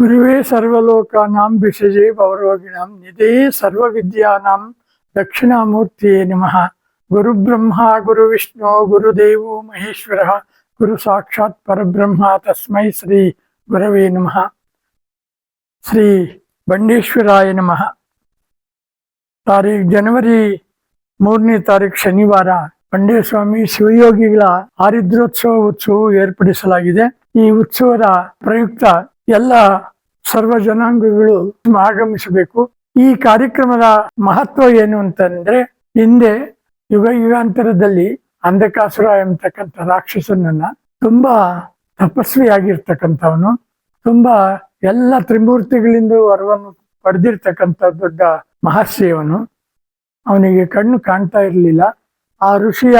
ಗುರುವೇ ಸರ್ವಲೋಕಾನಾಂ ಬಿಷಜೆ ಪೌರೋಗಿಣ ನಿಧೇ ಸರ್ವವಿದ್ಯಾನಾಂ ದಕ್ಷಿಣಾಮೂರ್ತಿಯೇ ನಮಃ ಗುರುಬ್ರಹ್ಮ ಗುರುವಿಷ್ಣು ಗುರುದೇವೋ ಮಹೇಶ್ವರ ಗುರು ಸಾಕ್ಷಾತ್ ಪರಬ್ರಹ್ಮ ತಸ್ಮೈ ಶ್ರೀ ಗುರವೇ ನಮಃ ಶ್ರೀ ಬಂಡೇಶ್ವರಾಯ ನಮಃ ತಾರೀಖ್ ಜನವರಿ ಮೂರನೇ ತಾರೀಕು ಶನಿವಾರ ಬಂಡೇಸ್ವಾಮಿ ಶಿವಯೋಗಿಗಳ ಆರಿದ್ರೋತ್ಸವ ಉತ್ಸವ ಏರ್ಪಡಿಸಲಾಗಿದೆ. ಈ ಉತ್ಸವದ ಪ್ರಯುಕ್ತ ಎಲ್ಲ ಸರ್ವ ಜನಾಂಗಗಳು ಆಗಮಿಸಬೇಕು. ಈ ಕಾರ್ಯಕ್ರಮದ ಮಹತ್ವ ಏನು ಅಂತಂದ್ರೆ, ಹಿಂದೆ ಯುಗ ಯುಗಾಂತರದಲ್ಲಿ ಅಂಧಕಾಸುರ ಎಂಬತಕ್ಕಂಥ ರಾಕ್ಷಸನನ್ನ ತುಂಬಾ ತಪಸ್ವಿಯಾಗಿರ್ತಕ್ಕಂಥವನು. ತುಂಬಾ ಎಲ್ಲ ತ್ರಿಮೂರ್ತಿಗಳಿಂದ ವರವನ್ನು ಪಡೆದಿರ್ತಕ್ಕಂಥ ದೊಡ್ಡ ಮಹರ್ಷಿಯವನು. ಅವನಿಗೆ ಕಣ್ಣು ಕಾಣ್ತಾ ಇರಲಿಲ್ಲ. ಆ ಋಷಿಯ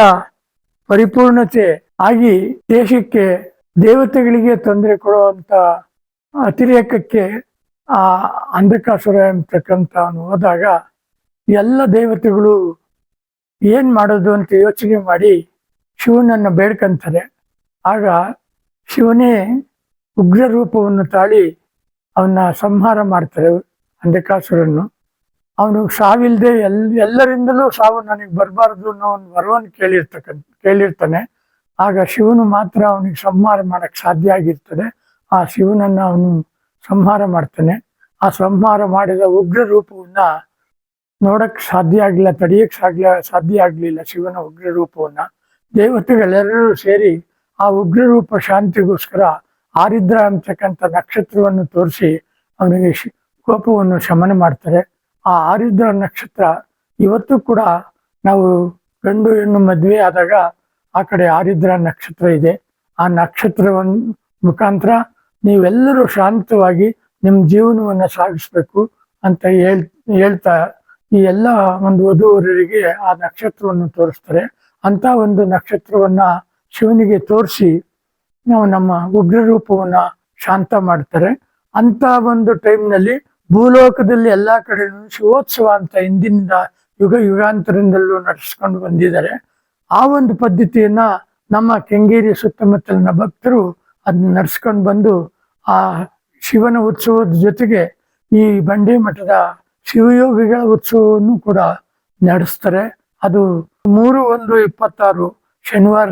ಪರಿಪೂರ್ಣತೆ ಆಗಿ ದೇಶಕ್ಕೆ ದೇವತೆಗಳಿಗೆ ತೊಂದರೆ ಕೊಡುವಂತ ಅತಿರೇಕಕ್ಕೆ ಆ ಅಂಧಕಾಸುರ ಎಂಬತಕ್ಕಂಥ ಹೋದಾಗ ಎಲ್ಲ ದೇವತೆಗಳು ಏನ್ ಮಾಡೋದು ಅಂತ ಯೋಚನೆ ಮಾಡಿ ಶಿವನನ್ನ ಬೇಡ್ಕಂತಾರೆ. ಆಗ ಶಿವನೇ ಉಗ್ರ ರೂಪವನ್ನು ತಾಳಿ ಅವನ್ನ ಸಂಹಾರ ಮಾಡ್ತಾರೆ ಅಂಧಕಾಸುರನ್ನು. ಅವನು ಸಾವಿಲ್ಲದೆ ಎಲ್, ಎಲ್ಲರಿಂದಲೂ ಸಾವು ನನಗೆ ಬರಬಾರ್ದು ಅನ್ನೋ ಒಂದು ವರವನ್ನು ಕೇಳಿರ್ತಕ್ಕಂಥ, ಕೇಳಿರ್ತಾನೆ. ಆಗ ಶಿವನು ಮಾತ್ರ ಅವನಿಗೆ ಸಂಹಾರ ಮಾಡಕ್ಕೆ ಸಾಧ್ಯ ಆಗಿರ್ತದೆ. ಆ ಶಿವನನ್ನ ಅವನು ಸಂಹಾರ ಮಾಡ್ತಾನೆ. ಆ ಸಂಹಾರ ಮಾಡಿದ ಉಗ್ರ ರೂಪವನ್ನ ನೋಡಕ್ ಸಾಧ್ಯ ಆಗ್ಲಿಲ್ಲ ತಡೆಯಕ್ಕೆ ಸಾಧ್ಯ ಸಾಧ್ಯ ಆಗ್ಲಿಲ್ಲ ಶಿವನ ಉಗ್ರ ರೂಪವನ್ನ. ದೇವತೆಗಳೆಲ್ಲರೂ ಸೇರಿ ಆ ಉಗ್ರ ರೂಪ ಶಾಂತಿಗೋಸ್ಕರ ಆರಿದ್ರ ಅಂತಕ್ಕಂಥ ನಕ್ಷತ್ರವನ್ನು ತೋರಿಸಿ ಅವನಿಗೆ ಕೋಪವನ್ನು ಶಮನ ಮಾಡ್ತಾರೆ. ಆ ಆರಿದ್ರ ನಕ್ಷತ್ರ ಇವತ್ತು ಕೂಡ ನಾವು ಗಂಡು ಹೆಣ್ಣು ಮದುವೆ ಆದಾಗ ಆ ಕಡೆ ಆರಿದ್ರ ನಕ್ಷತ್ರ ಇದೆ. ಆ ನಕ್ಷತ್ರವನ್ನ ಮುಖಾಂತರ ನೀವೆಲ್ಲರೂ ಶಾಂತವಾಗಿ ನಿಮ್ಮ ಜೀವನವನ್ನು ಸಾಗಿಸ್ಬೇಕು ಅಂತ ಹೇಳ್, ಹೇಳ್ತಾ ಈ ಎಲ್ಲ ಒಂದು ವಧುವರರಿಗೆ ಆ ನಕ್ಷತ್ರವನ್ನು ತೋರಿಸ್ತಾರೆ. ಅಂತ ಒಂದು ನಕ್ಷತ್ರವನ್ನ ಶಿವನಿಗೆ ತೋರಿಸಿ ನಾವು ನಮ್ಮ ಉಗ್ರ ರೂಪವನ್ನ ಶಾಂತ ಮಾಡ್ತಾರೆ. ಅಂತ ಒಂದು ಟೈಮ್ನಲ್ಲಿ ಭೂಲೋಕದಲ್ಲಿ ಎಲ್ಲಾ ಕಡೆ ಶಿವೋತ್ಸವ ಅಂತ ಹಿಂದಿನಿಂದ ಯುಗ ಯುಗಾಂತರಿಂದಲೂ ನಡೆಸ್ಕೊಂಡು ಬಂದಿದ್ದಾರೆ. ಆ ಒಂದು ಪದ್ಧತಿಯನ್ನ ನಮ್ಮ ಕೆಂಗೇರಿ ಸುತ್ತಮುತ್ತಲಿನ ಭಕ್ತರು ಅದನ್ನ ನಡ್ಸ್ಕೊಂಡು ಬಂದು ಆ ಶಿವನ ಉತ್ಸವದ ಜೊತೆಗೆ ಈ ಬಂಡಿ ಮಠದ ಶಿವಯೋಗಿಗಳ ಉತ್ಸವವನ್ನು ಕೂಡ ನಡೆಸ್ತಾರೆ. ಅದು ಮೂರು ಒಂದು ಇಪ್ಪತ್ತಾರು ಶನಿವಾರ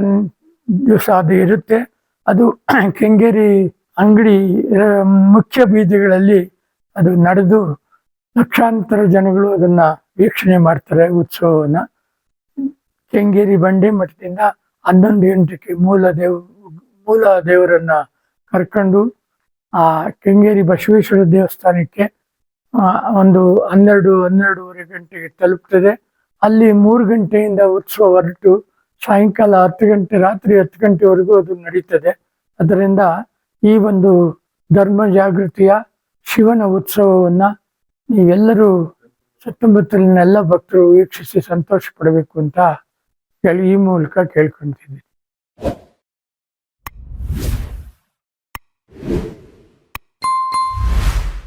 ದಿವಸ ಅದು ಇರುತ್ತೆ. ಅದು ಕೆಂಗೇರಿ ಅಂಗಡಿ ಮುಖ್ಯ ಬೀದಿಗಳಲ್ಲಿ ಅದು ನಡೆದು ಲಕ್ಷಾಂತರ ಜನಗಳು ಅದನ್ನ ವೀಕ್ಷಣೆ ಮಾಡ್ತಾರೆ ಉತ್ಸವವನ್ನ. ಕೆಂಗೇರಿ ಬಂಡಿ ಮಠದಿಂದ ಹನ್ನೊಂದು ಗಂಟೆಗೆ ಮೂಲ ದೇವ್ ಮೂಲ ದೇವರನ್ನ ಕರ್ಕೊಂಡು ಆ ಕೆಂಗೇರಿ ಬಸವೇಶ್ವರ ದೇವಸ್ಥಾನಕ್ಕೆ ಒಂದು ಹನ್ನೆರಡು, ಹನ್ನೆರಡೂವರೆ ಗಂಟೆಗೆ ತಲುಪ್ತದೆ. ಅಲ್ಲಿ ಮೂರು ಗಂಟೆಯಿಂದ ಉತ್ಸವ ಹೊರಟು ಸಾಯಂಕಾಲ ಹತ್ತು ಗಂಟೆ, ರಾತ್ರಿ ಹತ್ತು ಗಂಟೆವರೆಗೂ ಅದು ನಡೀತದೆ. ಅದರಿಂದ ಈ ಒಂದು ಧರ್ಮ ಜಾಗೃತಿಯ ಶಿವನ ಉತ್ಸವವನ್ನ ನೀವೆಲ್ಲರೂ ಸುತ್ತಮುತ್ತಲಿನ ಎಲ್ಲ ಭಕ್ತರು ವೀಕ್ಷಿಸಿ ಸಂತೋಷ ಪಡಬೇಕು ಅಂತ ಕೇಳಿ ಈ ಮೂಲಕ ಕೇಳ್ಕೊಂತಿದ್ದೀನಿ.